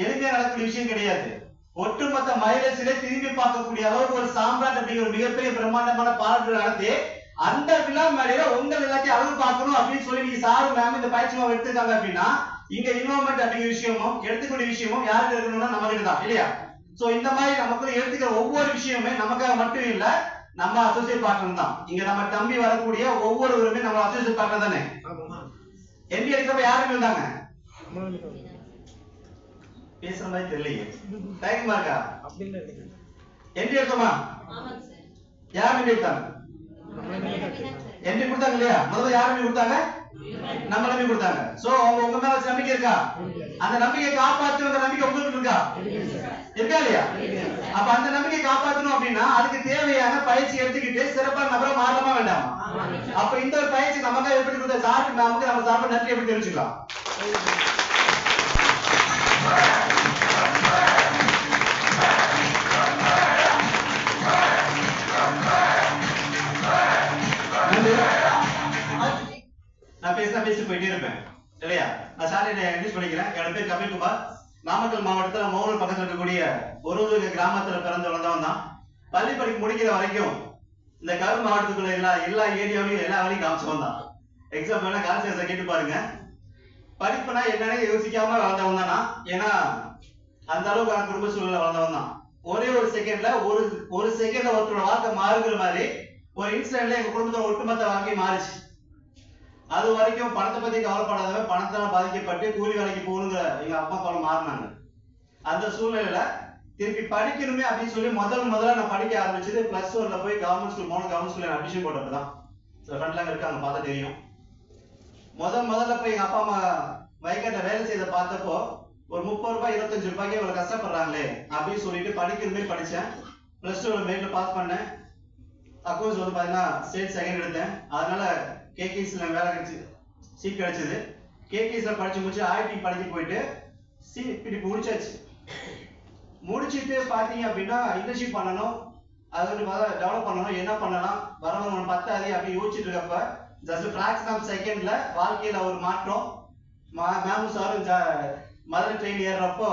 எளிமையா நடக்கக்கூடிய விஷயம் கிடையாது. ஒட்டுமொத்த மைலேஜ்ல திரும்பி பார்க்கக்கூடிய அளவுக்கு ஒரு சாம்ராட் அப்படிங்கிற ஒரு மிகப்பெரிய பிரம்மாண்டமான பாடல்கள் நடத்தி அந்த விழா மேடையில உங்கள் எல்லாத்தையும் அளவு பார்க்கணும் அப்படின்னு சொல்லி நீங்க சாரு மேம் இந்த பயிற்சி எடுத்துக்காங்க அப்படின்னா இங்க இன்வால்மெண்ட் அப்படிங்கிற விஷயமும் எடுத்துக்கூடிய விஷயமும் யாருக்கு இருக்கணும்னா நமக்கு தான் இல்லையா? சோ இந்த மாதிரி நமக்குள்ள எடுத்துக்கிற ஒவ்வொரு விஷயமே நமக்காக மட்டும் இல்ல நம்ம அசோசியேட் பார்ட்னர் தான். இங்க நம்ம தம்பி வரக்கூடிய ஒவ்வொருவருமே நம்ம அசோசியேட் பார்ட்னர் தானே? எம்பி எடுக்கிறப்ப யாருமே இருந்தாங்க? பேசுற மாதிரி தெரியலையே டைம் இருக்கா எம்பி எடுத்தோமா? யார் எம்பி எடுத்தாங்க? எம்பி கொடுத்தாங்க இல்லையா? முதல்ல யார் எம்பி கொடுத்தாங்க? நம்ம நம்பி கொடுத்தாங்க. சோ அவங்க உங்க மேல வச்ச நம்பிக்கை இருக்கா? அந்த நம்பிக்கையை காப்பாத்துற நம்பிக்கை உங்களுக்கு இருக்கா? இருக்கா இல்லையா? அப்ப அந்த நம்பிக்கை காப்பாத்தணும் அப்படின்னா அதுக்கு தேவையான பயிற்சி எடுத்துக்கிட்டு சிறப்பான நபரா மாறலாமா வேண்டாமா? அப்ப இந்த ஒரு பயிற்சி நமக்காக எப்படி கொடுத்த சார் மேமுக்கு நம்ம சார்பா நன்றி எப்படி தெரிவிச்சுக்கலாம் இன்ட்ரடியூஸ் பண்ணிக்கிறேன். என்னோட பேர் கபில்குமார். நாமக்கல் மாவட்டத்துல மோகனூர் பக்கத்துல இருக்கக்கூடிய ஒரு ஒரு கிராமத்துல பிறந்து வளர்ந்தவன் தான். பள்ளி படிப்பு முடிக்கிற வரைக்கும் இந்த கரூர் மாவட்டத்துக்குள்ள எல்லா எல்லா ஏரியாவிலையும் எல்லா வேலையும் காமிச்சவன் தான். எக்ஸாம் வேணா கான்சியஸா கேட்டு பாருங்க. படிப்புனா என்னன்னு யோசிக்காம வளர்ந்தவன் தானா? ஏன்னா அந்த அளவுக்கு குடும்ப சூழ்நிலை வளர்ந்தவன் தான். ஒரே ஒரு செகண்ட்ல ஒரு ஒரு செகண்ட்ல ஒருத்தரோட வாழ்க்கை மாறுகிற மாதிரி ஒரு இன்சிடென்ட்ல எங்க குடும்பத்தோட ஒட்டுமொத்த வாழ்க்கை மாறுச்சு. அது வரைக்கும் பணத்தை பத்தி கவலைப்படாதவன் பணத்தால பாதிக்கப்பட்டு கூலி வேலைக்கு போகணுங்கிற எங்க அப்பா அப்பாவும் மாறினாங்க. அந்த சூழ்நிலையில திருப்பி படிக்கணுமே அப்படின்னு சொல்லி முதல் முதல்ல நான் படிக்க ஆரம்பிச்சது பிளஸ் ஒன்ல போய் கவர்மெண்ட் ஸ்கூல் போன கவர்மெண்ட் ஸ்கூல்ல அட்மிஷன் போட்டப்பதான் சில ஃப்ரெண்ட்லாம் இருக்காங்க பார்த்தா தெரியும். முதல் முதல்ல போய் எங்க அப்பா அம்மா வயக்காட்ட வேலை செய்த பார்த்தப்போ ஒரு முப்பது ரூபாய் இருபத்தஞ்சு ரூபாய்க்கு இவ்வளவு கஷ்டப்படுறாங்களே அப்படின்னு சொல்லிட்டு படிக்கணுமே படிச்சேன். பிளஸ் டூல மெரிட்ல பாஸ் பண்ணேன். அக்கௌண்ட்ஸ் வந்து பார்த்தீங்கன்னா ஸ்டேட் செகண்ட் எடுத்தேன். அதனால கேகேஸில் வேலை கிடைச்சி சீட் கிடைச்சிது. கேகேஸில் படித்து முடிச்சு ஆயிடி படிக்க போயிட்டு சி இப்படி முடிச்சாச்சு. முடிச்சிட்டு பார்த்தீங்க அப்படின்னா இன்டர்ன்ஷிப் பண்ணணும். அது வந்து டெவலப் பண்ணணும். என்ன பண்ணலாம்? வரவங்க வர பத்தாது அப்படின்னு யோசிச்சுட்டு இருக்கப்ப ஜஸ்ட் ஃபிராக்ஸ் ஆஃப் செகண்ட்ல வாழ்க்கையில ஒரு மாற்றம். மேம் சாரும் மதுரை ட்ரெயின் ஏறுறப்போ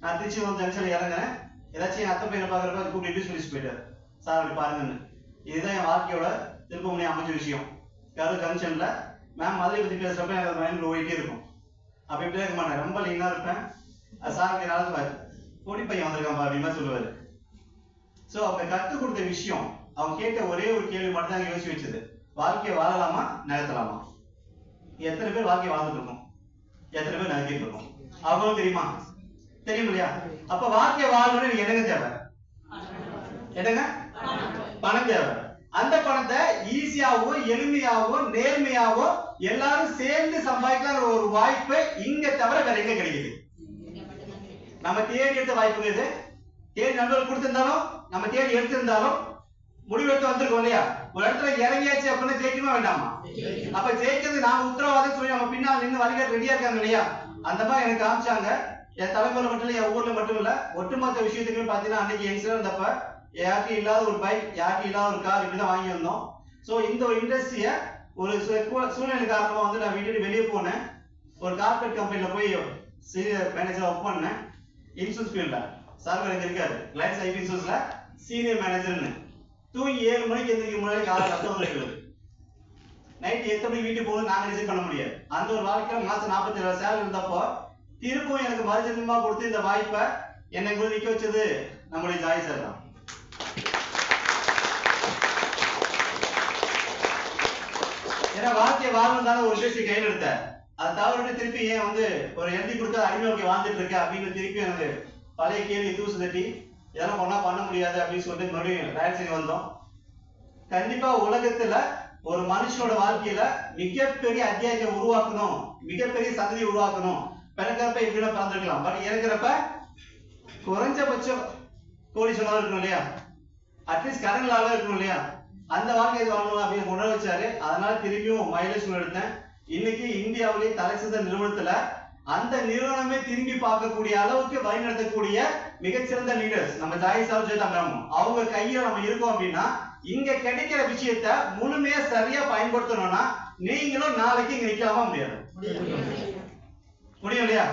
நான் திருச்சிவரம் ஜங்ஷன்ல இறங்குறேன் ஏதாச்சும் என் அத்தை பையனை பாக்குறப்ப கூப்பிட்டு இன்ட்ரடியூஸ் பண்ணி போயிட்டார். சார் அப்படி பாருங்கன்னு. இதுதான் என் வாழ்க்கையோட திருப்ப திருப்பமுனை அமைஞ்ச விஷயம். யாரும் ஜங்ஷன்ல மேம் மதுரை பத்தி பேசுறப்ப எனக்கு மைண்ட்ல ஓடிட்டே இருக்கும். அப்படி இப்படி இருக்க மாட்டேன். ரொம்ப லீனா இருப்பேன். அது சாருக்கு நடந்துவாரு பொடி பையன் வந்திருக்கான் அப்படின்னு தான் சொல்லுவாரு. சோ அவங்க கத்துக் கொடுத்த விஷயம் அவங்க கேட்ட ஒரே ஒரு கேள்வி மட்டும் தான் யோசிச்சு வச்சது. வாழ்க்கையை வாழலாமா நகர்த்தலாமா? எத்தனை பேர் வாழ்க்கையை வாழ்ந்துட்டு இருக்கோம்? எத்தனை பேர் நகர்த்திட்டு இருக்கோம்? அவங்களும் தெரியுமா? தெரியும் இல்லையா? அப்ப வாழ்க்கையை வாழணும்னு எனக்கு என்னங்க தேவை? என்னங்க? பணம் தேவை. அந்த பணத்தை ஈஸியாவோ எளிமையாவோ நேர்மையாவோ எல்லாரும் சேர்ந்து சம்பாதிக்கலாங்கிற ஒரு வாய்ப்பு இங்க தவிர வேற எங்க கிடைக்குது? நம்ம தேடி எடுத்த வாய்ப்பு இது தேடி நண்பர்கள் கொடுத்திருந்தாலும் நம்ம தேடி எடுத்திருந்தாலும் முடிவெடுத்து வந்திருக்கோம் இல்லையா? ஒரு இடத்துல இறங்கியாச்சு அப்படின்னா ஜெயிக்கணுமா வேண்டாமா? அப்ப ஜெயிக்கிறது நாம உத்தரவாதம் சொல்லி நம்ம பின்னால் நின்று வழிகாட்டு ரெடியா இருக்காங்க இல்லையா? அந்த மாதிரி எனக்கு காமிச்சாங்க. என் தலைமுறை மட்டும் இல்ல என் ஊர்ல மட்டும் இல்ல ஒட்டுமொத்த விஷயத்துக்குமே பாத்தீங்கன்னா அன்னைக்கு யங்ஸ்டர் இருந்தப்ப யார்கிட்ட இல்லாத ஒரு பைக் யார்கிட்ட இல்லாத ஒரு கார் இப்படிதான் வாங்கி வந்தோம். ஸோ இந்த ஒரு இண்டஸ்ட்ரியை ஒரு சூழ்நிலை காரணமாக வந்து நான் வீட்டு வெளியே போனேன். ஒரு கார்பரேட் கம்பெனியில் போய் சீனியர் மேனேஜர் ஒர்க் பண்ணேன். இன்சூரன்ஸ் ஃபீல்டில் சார் எனக்கு இருக்காரு. லைன்ஸ் ஐபி இன்சூரன்ஸில் சீனியர் மேனேஜர்னு தூங்கி ஏழு மணிக்கு எந்திரிக்க முன்னாடி காலை கஷ்டம் இருக்கிறது நைட் எத்தனை மணிக்கு வீட்டுக்கு போகணும் நாங்கள் டிசைட் பண்ண முடியாது. அந்த ஒரு வாழ்க்கையில் மாதம் நாற்பத்தி ஏழு சேலரி இருந்தப்போ திருப்பும் எனக்கு மறுஜன்மமா கொடுத்து இந்த வாய்ப்பை என்னை நிற்க வச்சது நம்முடைய ஜாய் சார் தான். ஏன்னா வாழ்க்கையை வாழணும் தானே ஒரு விஷயத்தை கையில் எடுத்தேன் அதை தவறு திருப்பி ஏன் வந்து ஒரு எழுதி கொடுத்தா அடிமை வாழ்ந்துட்டு இருக்க அப்படின்னு திருப்பி எனக்கு பழைய கேள்வி தூசு தட்டி இதெல்லாம் ஒன்றா பண்ண முடியாது அப்படின்னு சொல்லிட்டு மறுபடியும் ராயல்சிங் வந்தோம். கண்டிப்பா உலகத்துல ஒரு மனுஷனோட வாழ்க்கையில மிகப்பெரிய அத்தியாயத்தை உருவாக்கணும். மிகப்பெரிய சந்ததி உருவாக்கணும். பிறக்கிறப்ப எப்படின்னா பிறந்திருக்கலாம். பட் இறக்குறப்ப குறைஞ்சபட்சம் கோடீஸ்வரர் இருக்கணும் இல்லையா? அட்லீஸ்ட் கடன் லாபம் இருக்கணும் இல்லையா? அந்த வாக்கு இது வாங்கணும் அப்படின்னு உணர வச்சாரு. அதனால திரும்பியும் மைலேஜ் எடுத்தேன். இன்னைக்கு இந்தியாவிலேயே தலை சிறந்த நிறுவனத்துல அந்த நிறுவனமே திரும்பி பார்க்கக்கூடிய அளவுக்கு வழிநடத்தக்கூடிய மிகச்சிறந்த லீடர்ஸ் நம்ம ஜாய் சார் ஜெயதா அவங்க கையில நம்ம இருக்கோம் அப்படின்னா இங்க கிடைக்கிற விஷயத்த முழுமையா சரியா பயன்படுத்தணும்னா நீங்களும் நாளைக்கு இங்க நிக்கலாமா முடியாது. முடியும் இல்லையா?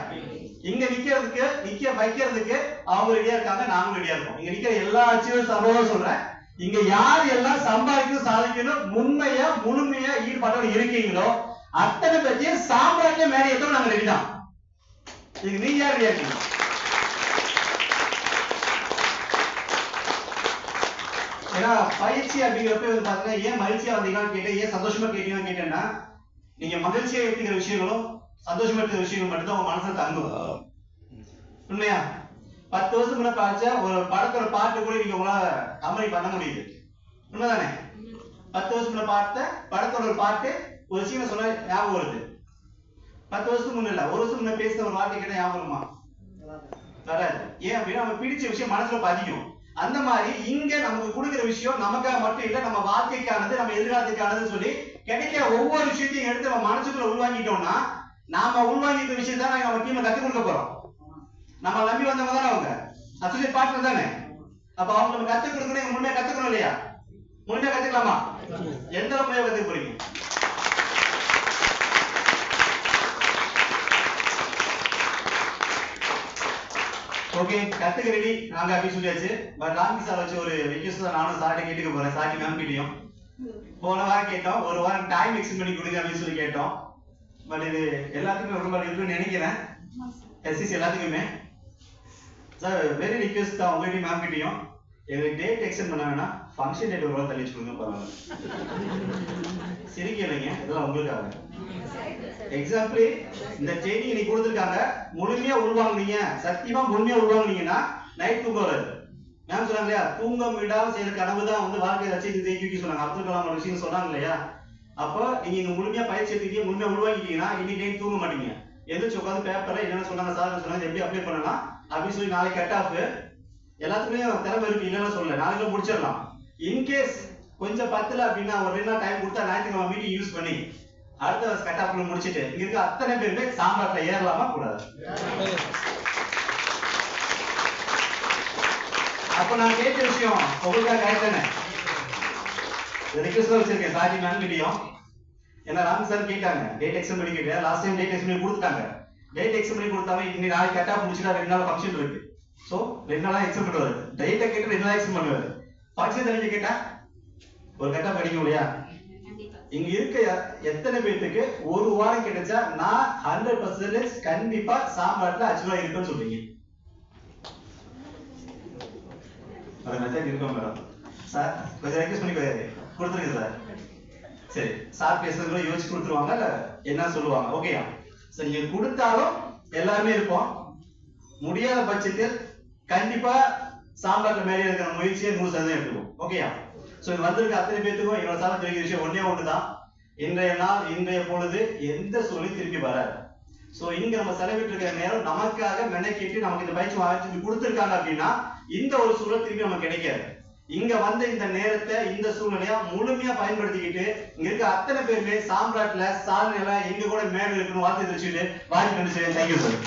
இங்க நிக்கிறதுக்கு நிக்க வைக்கிறதுக்கு அவங்க ரெடியா இருக்காங்க நாங்களும் ரெடியா இருக்கோம். இங்க நிக்கிற எல்லா அச்சீவர்ஸ் சர்வா சொல்றேன். இங்க யார் எல்லாம் சம்பாதிக்கணும் சாதிக்கணும் உண்மையா முழுமையா ஈடுபாட்டோட இருக்கீங்களோ அத்தனை பேர்த்தையும் சாம்ராஜ்ய மேலே ஏற்றோம் நாங்க ரெடி தான் இதுக்கு நீங்க யார் ரெடியா இருக்கீங்க ஏன்னா பயிற்சி அப்படிங்கிறப்ப வந்து பாத்தீங்கன்னா ஏன் மகிழ்ச்சியா வந்தீங்கன்னு கேட்டேன் ஏன் சந்தோஷமா கேட்டீங்கன்னு கேட்டேன்னா நீங்க மகிழ்ச்சியா எடுத்துக்கிற விஷயங்களும் சந்தோஷமா எடுத்துக்கிற விஷயங்கள் மட்டும்தான் உங்க மனசுல தங்குவோம் உண்மையா? பத்து வருஷம் முன்ன படிச்ச ஒரு படத்தோட பாட்டு கூட நீங்க உங்களால கம்பெனி பண்ண முடியுது. உண்மைதானே? பத்து வருஷம் முன்ன பார்த்த படத்தோட ஒரு பாட்டு ஒரு விஷயம் சொல்ல ஞாபகம் வருது. பத்து வருஷத்துக்கு முன்ன இல்ல ஒரு வருஷம் முன்ன பேசுற ஒரு வார்த்தை கேட்டா ஞாபகம் வருமா? வராது. ஏன் அப்படின்னா நம்ம பிடிச்ச விஷயம் மனசுல பதியும். அந்த மாதிரி இங்க நமக்கு கொடுக்குற விஷயம் நமக்காக மட்டும் இல்ல நம்ம வாழ்க்கைக்கானது நம்ம எதிர்காலத்துக்கானதுன்னு சொல்லி கிடைக்கிற ஒவ்வொரு விஷயத்தையும் எடுத்து நம்ம மனசுக்குள்ள உள்வாங்கிட்டோம்னா நாம உள்வாங்கிட்ட விஷயத்தான் நம்ம டீம்ல கத்துக் கொடுக்க போறோம். நம்ம நம்பி வந்தவங்க தானே அவங்க? அசோசியேட் பார்ட்னர் தானே? அப்ப அவங்க நம்ம கத்துக் கொடுக்கணும் முழுமையா கத்துக்கணும் இல்லையா? முழுமையா கத்துக்கலாமா? எந்த முறையா கத்துக்க போறீங்க? ஓகே கத்துக்க ரெடி நாங்க அப்படி சொல்லியாச்சு. பட் ராம்கி சார் வச்சு ஒரு ரிக்வஸ்ட் தான் நானும் சார்ட்ட கேட்டுக்க போறேன். சாரி மேம் கிட்டயும். போன வாரம் கேட்டோம். ஒரு வாரம் டைம் எக்ஸ்டெண்ட் பண்ணி கொடுங்க அப்படின்னு சொல்லி கேட்டோம். பட் இது எல்லாத்துக்குமே ரொம்ப இருக்குன்னு நினைக்கிறேன். எஸ்சிசி எல்லாத்துக்குமே. சார் வெரி ரிக்வெஸ்ட் தான் உங்கள்கிட்ட மேம் கிட்டயும். எங்களுக்கு டேட் எக்ஸ்டெண்ட் பண்ண வேணாம். ஃபங்க்ஷன் டேட் ஒரு வாரம் தள்ளி கொடுங்க பரவாயில்ல. சிரிக்கலைங்க. இதெல்லாம் உங்களுக்காக. எக்ஸாம்பிள் இந்த செய்தி இன்னைக்கு கொடுத்துருக்காங்க. முழுமையா உள்வாங்குனீங்க. சத்தியமா முழுமையா உள்வாங்குனீங்கன்னா நைட் தூங்க வராது மேம் சொன்னாங்க இல்லையா? தூங்கம் விடாம செய்யற கனவு தான் வந்து வாழ்க்கை லட்சியத்தை ஜெயிக்கி சொன்னாங்க. அப்துல் கலாம் ஒரு விஷயம் சொன்னாங்க இல்லையா? அப்போ நீங்க இங்க முழுமையா பயிற்சி எடுத்துக்கீங்க முழுமையா உள்வாங்கிட்டீங்கன்னா இன்னைக்கு தூங்க மாட்டீங்க. எதிர்த்து உட்காந்து பேப்பர்ல என்னென்ன சொன்னாங்க சார் சொன்னாங்க எப்படி அப்ளை பண்ணலாம்? அப்படின்னு சொல்லி நாளைக்கு கட் ஆஃப் எல்லாத்துக்குமே திறமை இருக்கு. இல்லைன்னு சொல்லல. நாளைக்கு முடிச்சிடலாம். இன்கேஸ் கொஞ்சம் பத்தல அப்படின்னா ஒரு ரெண்டு நாள் டைம் கொடுத்தா ஞாயிற்றுக்கிழமை மீட்டிங் யூஸ் பண்ணி அடுத்த வருஷம் கட் ஆஃப்ல முடிச்சிட்டு இங்க இருக்க அத்தனை பேருமே சாம்பாட்டில் ஏறலாமா கூடாது? அப்ப நான் கேட்ட விஷயம் உங்களுக்காக கரெக்ட் தானே? ரிக்வெஸ்ட் வச்சிருக்கேன். சாரி மேம் கிட்டயும். ஏன்னா ராம் சார் கேட்டாங்க. டேட் எக்ஸ்டன் பண்ணி கேட்டேன் லாஸ்ட் டைம் டேட் எக்ஸ்டன் பண்ணி கொடுத்துட்டாங்க. டேட் எக்ஸ்டெண்ட் பண்ணி கொடுத்தாங்க இன்னைக்கு நாளைக்கு கட் ஆஃப் முடிச்சுட்டா ரெண்டு நாள் ஃபங்க்ஷன் இருக்கு. சோ ரெண்டு நாளா எக்ஸ்டெண்ட் பண்ணுவாரு. டேட்டை கேட்டு ரெண்டு நாள் எக்ஸ்டெண்ட் பண்ணுவாரு. ஃபங்க்ஷன் தெரிஞ்சு கேட்டா ஒரு கட்டா ஆஃப் இல்லையா? இங்க இருக்க எத்தனை பேத்துக்கு ஒரு வாரம் கிடைச்சா நான் ஹண்ட்ரட் பர்சன்டேஜ் கண்டிப்பா சாம்பாட்டுல அச்சுவா இருக்குன்னு சொல்றீங்க. அது மெசேஜ் இருக்கும் மேடம். சார் கொஞ்சம் ரெக்வஸ்ட் பண்ணி கொடுத்துருங்க சார் சரி. சார் பேசுறது கூட யோசிச்சு கொடுத்துருவாங்க என்ன சொல்லுவாங்க? ஓகேயா சரி நீங்க கொடுத்தாலும் எல்லாருமே இருப்போம். முடியாத பட்சத்தில் கண்டிப்பா சாம்பார்ல மேலே இருக்கிற முயற்சியை நூறு சதவீதம் எடுத்துக்கும் ஓகேயா சோ இது வந்திருக்க அத்தனை பேத்துக்கும் என்னோட சார்ந்த தெரிவிக்கிற விஷயம் ஒண்ணே ஒண்ணுதான். இன்றைய நாள் இன்றைய பொழுது எந்த சூழலையும் திரும்பி வராது. சோ இங்க நம்ம செலவிட்டு இருக்கிற நேரம் நமக்காக மெனக்கிட்டு நமக்கு இந்த பயிற்சி வாங்கி கொடுத்துருக்காங்க அப்படின்னா இந்த ஒரு சூழல் திரும்பி நமக்கு கிடைக்காது. இங்க வந்த இந்த நேரத்தை இந்த சூழ்நிலையா முழுமையா பயன்படுத்திக்கிட்டு இங்க இருக்க அத்தனை பேருமே சாம்ராட்ல சாதனையில எங்க கூட மேல இருக்கணும் வார்த்தை தெரிச்சுட்டு வாய்ப்பு சார் தேங்க்யூ சார்